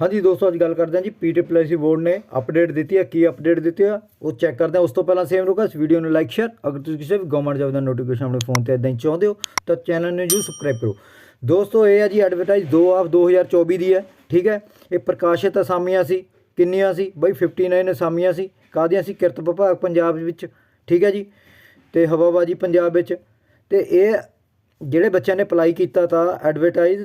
ਹਾਂਜੀ ਦੋਸਤੋ, ਅੱਜ ਗੱਲ ਕਰਦੇ ਹਾਂ ਜੀ ਪੀਟੀਪੀਐਸਸੀ ਬੋਰਡ ਨੇ ਅਪਡੇਟ ਦਿੱਤੀ ਹੈ ਕੀ ਅਪਡੇਟ ਦਿੱਤੀ ਆ, ਉਹ ਚੈੱਕ ਕਰਦੇ ਹਾਂ। ਉਸ ਤੋਂ ਪਹਿਲਾਂ ਸੇਮ ਰੁਕਾ ਇਸ ਵੀਡੀਓ ਨੂੰ ਲਾਈਕ ਸ਼ੇਅਰ ਅਗਰ ਤੁਸੀਂ ਕਿਸੇ ਵੀ ਗਵਰਨਮੈਂਟ ਜੋਬ ਦਾ ਨੋਟੀਫਿਕੇਸ਼ਨ ਆਪਣੇ ਫੋਨ ਤੇ ਇਦਾਂ ਹੀ ਚਾਹੁੰਦੇ ਹੋ, ਤਾਂ ਚੈਨਲ ਨੂੰ ਜਰੂਰ ਸਬਸਕ੍ਰਾਈਬ ਕਰੋ। ਦੋਸਤੋ, ਇਹ ਹੈ ਜੀ ਐਡਵਰਟਾਈਜ਼ 2 ਆਫ 2024 ਦੀ ਹੈ, ਠੀਕ ਹੈ? ਇਹ ਪ੍ਰਕਾਸ਼ਿਤ ਅਸਾਮੀਆਂ ਸੀ। ਕਿੰਨੀਆਂ ਸੀ? ਬਈ 59 ਅਸਾਮੀਆਂ ਸੀ। ਕਾਹਦੀਆਂ ਸੀ? ਕਿਰਤ ਵਿਭਾਗ ਪੰਜਾਬ ਵਿੱਚ, ਠੀਕ ਹੈ ਜੀ? ਤੇ ਹਵਾਬਾਜੀ ਪੰਜਾਬ ਵਿੱਚ। ਤੇ ਇਹ ਜਿਹੜੇ ਬੱਚਿਆਂ ਨੇ ਅਪਲਾਈ ਕੀਤਾ ਤਾਂ ਐਡਵਰਟਾਈਜ਼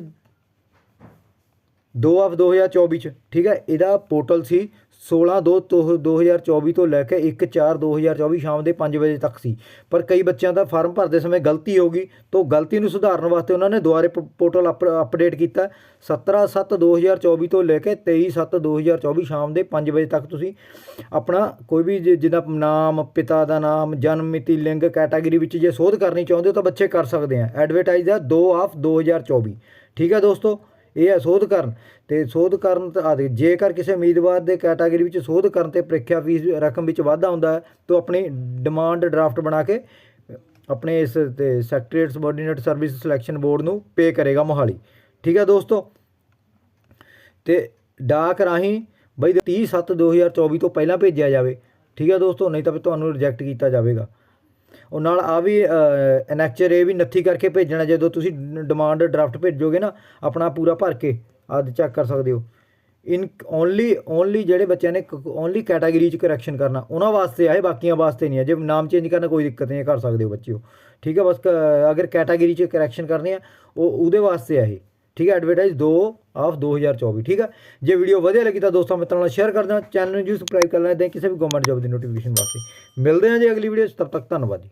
2 ਆਫ 2024 ਚ, ਠੀਕ ਹੈ, ਇਹਦਾ ਪੋਰਟਲ ਸੀ 16 2 ਤੋਂ 2024 ਤੋਂ ਲੈ ਕੇ 1 4 2024 ਸ਼ਾਮ ਦੇ 5 ਵਜੇ ਤੱਕ ਸੀ। ਪਰ ਕਈ ਬੱਚਿਆਂ ਦਾ ਫਾਰਮ ਭਰਦੇ ਸਮੇਂ ਗਲਤੀ ਹੋ ਗਈ ਤੋਂ ਗਲਤੀ ਨੂੰ ਸੁਧਾਰਨ ਵਾਸਤੇ ਉਹਨਾਂ ਨੇ ਦੁਬਾਰੇ ਪੋਰਟਲ ਅਪ- ਅਪਡੇਟ ਕੀਤਾ। 17 7 2024 ਤੋਂ ਲੈ ਕੇ 23 7 2024 ਸ਼ਾਮ ਦੇ 5 ਵਜੇ ਤੱਕ ਤੁਸੀਂ ਆਪਣਾ ਕੋਈ ਵੀ ਜਿ- ਜਿਹਦਾ ਨਾਮ, ਪਿਤਾ ਦਾ ਨਾਮ, ਜਨਮ ਮਿਤੀ, ਲਿੰਗ ਕੈਟਾਗਰੀ ਵਿੱਚ ਜੇ ਸੋਧ ਕਰਨੀ ਚਾਹੁੰਦੇ ਹੋ ਤਾਂ ਬੱਚੇ ਕਰ ਸਕਦੇ ਆ। ਐਡਵਰਟਾਈਜ਼ ਹੈ 2 ਆਫ 2024 ਠੀਕ ਹੈ ਦੋਸਤੋ ਇਹ ਹੈ ਸੋਧ ਕਰਨ ਤੇ ਸੋਧ ਕਰਨ ਤਾਂ ਆਦਿ। ਜੇਕਰ ਕਿਸੇ ਉਮੀਦਵਾਰ ਦੇ ਕੈਟਾਗਰੀ ਵਿੱਚ ਸੋਧ ਕਰਨ ਤੇ ਪ੍ਰੀਖਿਆ ਫੀਸ ਰਕਮ ਵਿੱਚ ਵਾਧਾ ਹੁੰਦਾ ਹੈ, ਤਾਂ ਆਪਣੀ ਡਿਮਾਂਡ ਡਰਾਫਟ ਬਣਾ ਕੇ ਆਪਣੇ ਇਸ ਤੇ secretariat subordinate service selection board ਨੂੰ ਪੇ ਕਰੇਗਾ ਮੋਹਾਲੀ। ਠੀਕ ਹੈ ਦੋਸਤੋ? ਤੇ ਡਾਕ ਰਾਹੀਂ ਬਈ 30 7 2024 ਤੋਂ ਪਹਿਲਾਂ ਭੇਜਿਆ ਜਾਵੇ। ਠੀਕ ਹੈ ਦੋਸਤੋ? ਨਹੀਂ ਤਾਂ ਤੁਹਾਨੂੰ ਰਿਜੈਕਟ ਕੀਤਾ ਜਾਵੇਗਾ। ਉਹ ਨਾਲ ਆ ਵੀ ਐਨਐਕਚਰ ਇਹ ਵੀ ਨੱਥੀ ਕਰਕੇ ਭੇਜਣਾ, ਜਦੋਂ ਤੁਸੀਂ ਡਿਮਾਂਡ ਡਰਾਫਟ ਭੇਜੋਗੇ ਨਾ, ਆਪਣਾ ਪੂਰਾ ਭਰ ਕੇ ਆਦ ਚੈੱਕ ਕਰ ਸਕਦੇ ਹੋ। ਇਨ ਓਨਲੀ ਓਨਲੀ ਜਿਹੜੇ ਬੱਚਿਆਂ ਨੇ ਓਨਲੀ ਕੈਟਾਗਰੀ ਚ ਕਰੈਕਸ਼ਨ ਕਰਨਾ, ਉਹਨਾਂ ਵਾਸਤੇ ਆਏ ਬਾਕੀਆਂ ਵਾਸਤੇ ਨਹੀਂ ਹੈ ਜੇ ਨਾਮ ਚੇਂਜ ਕਰਨਾ, ਕੋਈ ਦਿੱਕਤ ਨਹੀਂ ਕਰ ਸਕਦੇ ਹੋ ਬੱਚਿਓ। ਠੀਕ ਹੈ ਬਸ ਕ- ਅਗਰ ਕੈਟਾਗਰੀ ਚ ਕਰੈਕਸ਼ਨ ਕਰਨੀ ਆ, ਉਹ, ਉਹਦੇ ਵਾਸਤੇ ਆਏ ਠੀਕ ਹੈ ਐਡਵਰਟਾਈਜ਼ ਦੋ ਆਫ 2024 ਠੀਕ ਹੈ ਜੇ ਵੀਡੀਓ ਵਧੀਆ ਲੱਗੀ ਤਾਂ ਦੋਸਤਾਂ ਮਿੱਤਰਾਂ ਨਾਲ ਸ਼ੇਅਰ ਕਰ ਦੇਣਾ ਚੈਨਲ ਨੂੰ ਜੀ ਸਬਸਕ੍ਰਾਈਬ ਕਰ ਲੈਣਾ ਤੇ ਕਿਸੇ ਵੀ ਗਵਰਨਮੈਂਟ ਜੋਬ ਦੀ ਨੋਟੀਫਿਕੇਸ਼ਨ ਵਾਸਤੇ। ਮਿਲਦੇ ਹਾਂ ਜੀ ਅਗਲੀ ਵੀਡੀਓ 'ਚ ਤਬ ਤੱਕ ਧੰਨਵਾਦ ਜੀ।